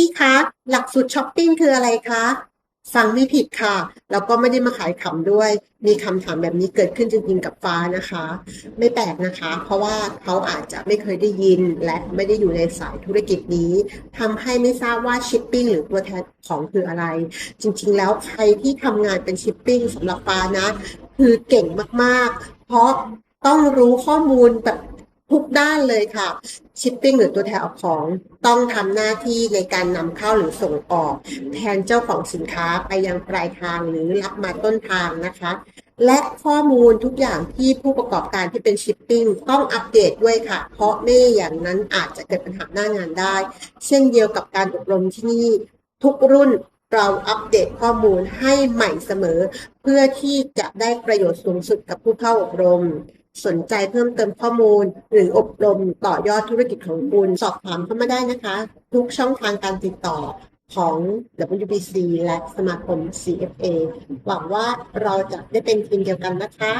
พี่คะหลักสูตรช้อปปิ้งคืออะไรคะฟังไม่ผิดค่ะ แล้วก็ไม่ได้มาขายขำด้วย มีคำถามแบบนี้เกิดขึ้นจริงๆกับฟ้านะคะ ไม่แปลกนะคะ เพราะว่าเขาอาจจะไม่เคยได้ยิน และไม่ได้อยู่ในสายธุรกิจนี้ทำให้ไม่ทราบว่าชิปปิ้งหรือตัวแทนของคืออะไร จริงๆ แล้วใครที่ทำงานเป็นชิปปิ้งสำหรับฟ้านะ คือเก่งมากๆ เพราะต้องรู้ข้อมูลแบบ ทุกด้านเลยค่ะชิปปิ้งหรือตัวแทนของต้องทำหน้าที่ในการนำเข้าหรือส่งออก แทนเจ้าของสินค้าไปยังปลายทางหรือรับมาต้นทางนะคะ และข้อมูลทุกอย่างที่ผู้ประกอบการที่เป็นชิปปิ้งต้องอัปเดตด้วยค่ะ เพราะไม่อย่างนั้นอาจจะเกิดปัญหาหน้างานได้ เช่นเดียวกับการอบรมที่นี่ทุกรุ่นเราอัปเดตข้อมูลให้ใหม่เสมอ เพื่อที่จะได้ประโยชน์สูงสุดกับผู้เข้าอบรม สนใจเพิ่มเติมข้อมูล หรืออบรมต่อยอดธุรกิจของคุณ สอบถามเข้ามาได้นะคะ ทุกช่องทางการติดต่อของ WBC และสมาคม CFA หวังว่าเราจะได้เป็นทีมเดียวกันนะคะ